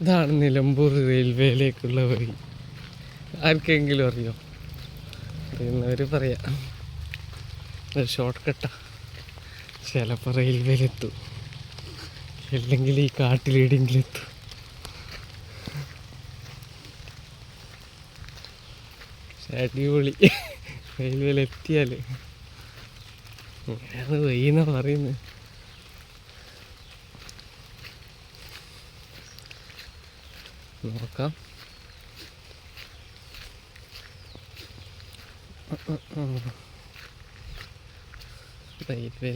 ഇതാണ് നിലമ്പൂർ റെയിൽവേയിലേക്കുള്ള വഴി. ആർക്കെങ്കിലും അറിയോ? അറിയുന്നവർ പറയാം. ഒരു ഷോർട്ട് കട്ടാ ചിലപ്പോൾ റെയിൽവേയിലെത്തും. അല്ലെങ്കിൽ ഈ കാട്ടിലെവിടെയെങ്കിലും പക്ഷെ അടിപൊളി. റെയിൽവേയിലെത്തിയാൽ വേറെ വയ്യെന്നാ പറയുന്നത് നോക്കാം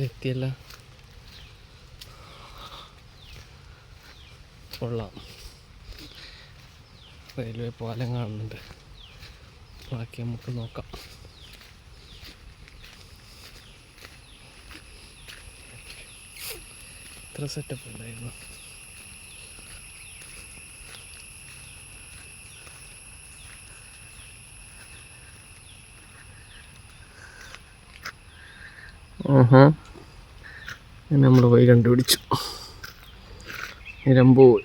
എത്തിയല്ല. കൊള്ളാം. റെയിൽവേ പാലം കാണുന്നുണ്ട്. ബാക്കി നമുക്ക് നോക്കാം. ഇത്ര സെറ്റപ്പ് ഉണ്ടായിരുന്നു. നമ്മൾ പോയി കണ്ടുപിടിച്ചു. നിലമ്പൂർ